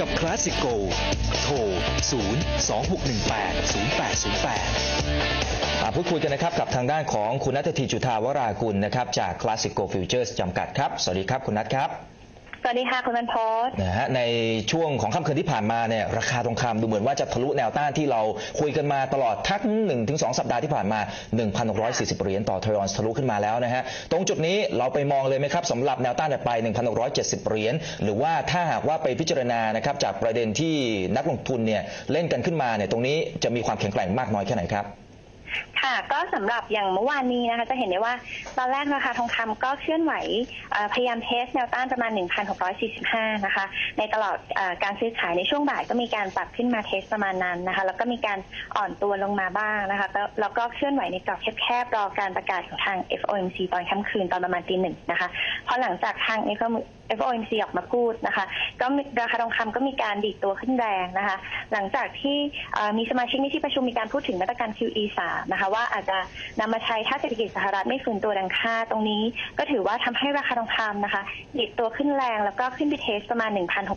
กับคลาสสิโกโทร 0 2 6 1 8 0 8 0 8 มาพูดคุยกันนะครับกับทางด้านของคุณนัทธีจุธาวรากุลนะครับจาก Classico Futures จำกัดครับ สวัสดีครับคุณนัทครับ สวัสดีค่ะคุณบรรพศนะฮะในช่วงของค่ำคืนที่ผ่านมาเนี่ยราคาทองคำดูเหมือนว่าจะทะลุแนวต้านที่เราคุยกันมาตลอดทั้ง1ถึง2สัปดาห์ที่ผ่านมา 1,640 เหรียญต่อทรอยออนทะลุขึ้นมาแล้วนะฮะตรงจุดนี้เราไปมองเลยไหมครับสำหรับแนวต้านถัดไป 1,670 เหรียญหรือว่าถ้าหากว่าไปพิจารณานะครับจากประเด็นที่นักลงทุนเนี่ยเล่นกันขึ้นมาเนี่ยตรงนี้จะมีความแข็งแกร่งมากน้อยแค่ไหนครับ ค่ะก็สำหรับอย่างเมื่อวานนี้นะคะจะเห็นได้ว่าตอนแรกราคาทองคำก็เคลื่อนไหวเอ่อพยายามเทสแนวต้านประมาณ 1,645 นะคะ ในตลอดเออการซื้อขายในช่วงบ่ายก็มีการปรับขึ้นมาเทสประมาณนั้นนะคะ แล้วก็มีการอ่อนตัวลงมาบ้างนะคะแล้วแล้วก็เคลื่อนไหวในกรอบแคบๆรอการประกาศของทาง FOMC ตอนค่ำคืนตอนประมาณตีหนึ่งนะคะพอหลังจากทาง FOMC ออกมาพูดนะคะก็มีราคาทองคำก็มีการดีดตัวขึ้นแรงนะคะ หลังจากที่เอ่อมีสมาชิกในที่ประชุมมีการพูดถึงมาตรการ QE 3 นะคะว่าอาจจะนำมาใช้ถ้าเศรษฐกิจสหรัฐไม่ฟื้นตัวดังคาดตรงนี้ ก็ถือว่าทำให้ราคาทองคำนะคะดีดตัวขึ้นแรงแล้วก็ขึ้นไปเทสประมาณ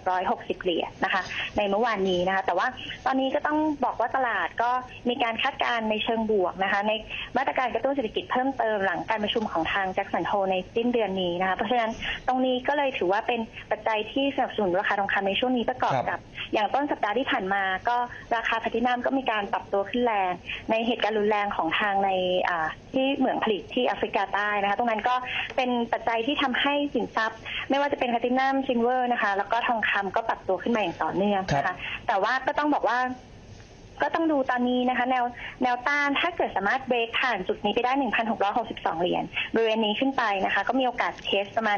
1,660 เหรียญนะคะ ในเมื่อวานนี้นะคะ แต่ว่าตอนนี้ก็ต้องบอกว่าตลาดก็มีการคาดการณ์ในเชิงบวกนะคะ ในมาตรการกระตุ้นเศรษฐกิจเพิ่มเติมหลังการประชุมของทางแจ็คสันโฮในสิ้นเดือนนี้นะคะ เพราะฉะนั้นตรงนี้ก็เลยถือว่าเป็นปัจจัยที่สนับสนุนราคาทองคำในช่วงนี้ประกอบครับกับ อย่างต้นสัปดาห์ที่ผ่านมา ก็ราคาแพลตินัมก็มีการปรับตัวขึ้นแรง ในเหตุการณ์รุนแรงของทางในอ่าที่เหมืองผลิตที่แอฟริกาใต้นะคะตรงนั้นก็เป็นปัจจัยที่ทำให้สินทรัพย์ ไม่ว่าจะเป็นแพลตินัมซิลเวอร์นะคะ แล้วก็ทองคำก็ปรับตัวขึ้นมาอย่างต่อเนื่องนะครัคะบแต่ว่าก็ต้องบอกว่า ก็ต้องดูตอนนี้นะคะ แนวแนวต้านถ้าเกิดสามารถเบรกผ่านจุดนี้ไปได้ 1,662 เหรียญบริเวณนี้ขึ้นไปนะคะ ก็มีโอกาสเทสประมาณ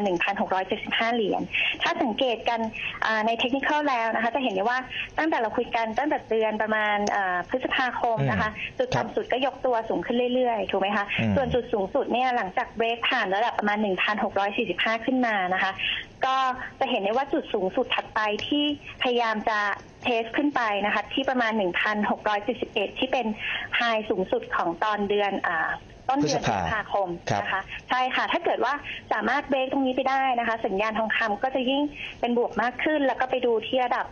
1,675 เหรียญถ้าสังเกตกันอ่าในเทคนิคแล้วนะคะ จะเห็นได้ว่าตั้งแต่เราคุยกันตั้งแต่เดือนประมาณอ่าพฤษภาคมนะคะ จุดครับต่ำสุดก็ยกตัวสูงขึ้นเรื่อยๆ ถูกไหมคะอืมส่วนจุดสูงสุดเนี่ยหลังจากเบรกผ่านระดับประมาณ 1,645 ขึ้นมานะคะ ก็จะเห็นได้ว่าจุดสูงสุดถัดไปที่พยายามจะ เทสขึ้นไปนะคะที่ประมาณ 1,671 ที่เป็นไฮสูงสุดของตอนเดือนอ่า ต้นเดือนพฤพษฤภาษภาคมครับนะคะใช่ค่ะ ถ้าเกิดว่าสามารถเบรกตรงนี้ไปได้นะคะ สัญญาณทองคำก็จะยิ่งเป็นบวกมากขึ้น แล้วก็ไปดูที่ระดับ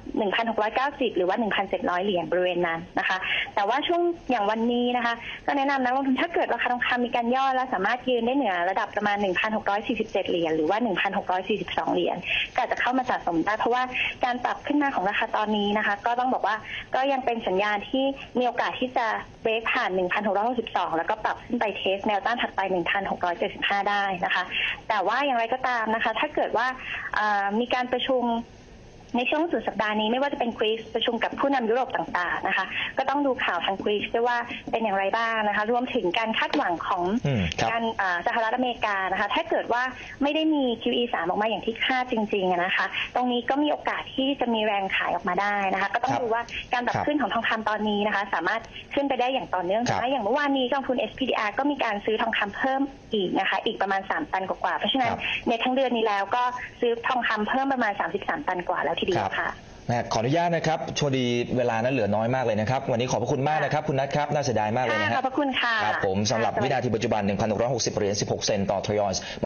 1,690 หรือว่า 1,700 เหรียญบริเวณนั้นนะคะ แต่ว่าช่วงอย่างวันนี้นะคะ ก็แนะนำนักลงทุนถ้าเกิดราคาทองคำมีการย่อแล้วสามารถยืนได้เหนือระดับประมาณ 1,647 เหรียญหรือว่า 1,642 เหรียญก็อาจจะเข้ามาสะสมได้เพราะว่าการปรับขึ้นมาของราคาตอนนี้นะคะ ก็ต้องบอกว่าก็ยังเป็นสัญญาณที่มีโอกาสที่จะเบรกผ่าน 1,662 แล้วก็ปรับขึ้นไปเทสแนวต้านถัดไป 1,675 ได้นะคะ แต่ว่าอย่างไรก็ตามนะคะ ถ้าเกิดว่าอ่ามีการประชุม ในช่วงสุดสัปดาห์นี้ไม่ว่าจะเป็นกรีซประชุมกับผู้นำยุโรปต่างๆนะคะ ก็ต้องดูข่าวทางกรีซด้วยว่าเป็นอย่างไรบ้างนะคะ รวมถึงการคาดหวังของอืมครับการอ่าสหรัฐอเมริกานะคะ ถ้าเกิดว่าไม่ได้มี QE 3ออกมาอย่างที่คาดจริงๆอะนะคะ ตรงนี้ก็มีโอกาสที่จะมีแรงขายออกมาได้นะคะ ก็ต้องครับดูว่าการปรับครับขึ้นของทองคำตอนนี้นะคะ สามารถขึ้นไปได้อย่างต่อเนื่องครับแต่ว่าอย่างเมื่อวานนี้กองทุน SPDR ก็มีการซื้อทองคำเพิ่มอีกนะคะ อีกประมาณ3ตันกว่าๆเพราะฉะนั้นครับในทั้งเดือนนี้แล้วก็ซื้อทองคำเพิ่มประมาณ 33ตันกว่าแล้วทีเดียวค่ะนะขออนุญาตนะครับโชคดีเวลานั้นเหลือน้อยมากเลยนะครับ วันนี้ขอบพระคุณมากนะครับ คุณนัทครับ น่าเสียดายมากเลยค่ะนะขฮะอบพระคุณค่ะครับผมสำหรับค่ะวินาทีปัจจุบัน 1,660เหรียญ16 เซนต์ต่อทรอยออน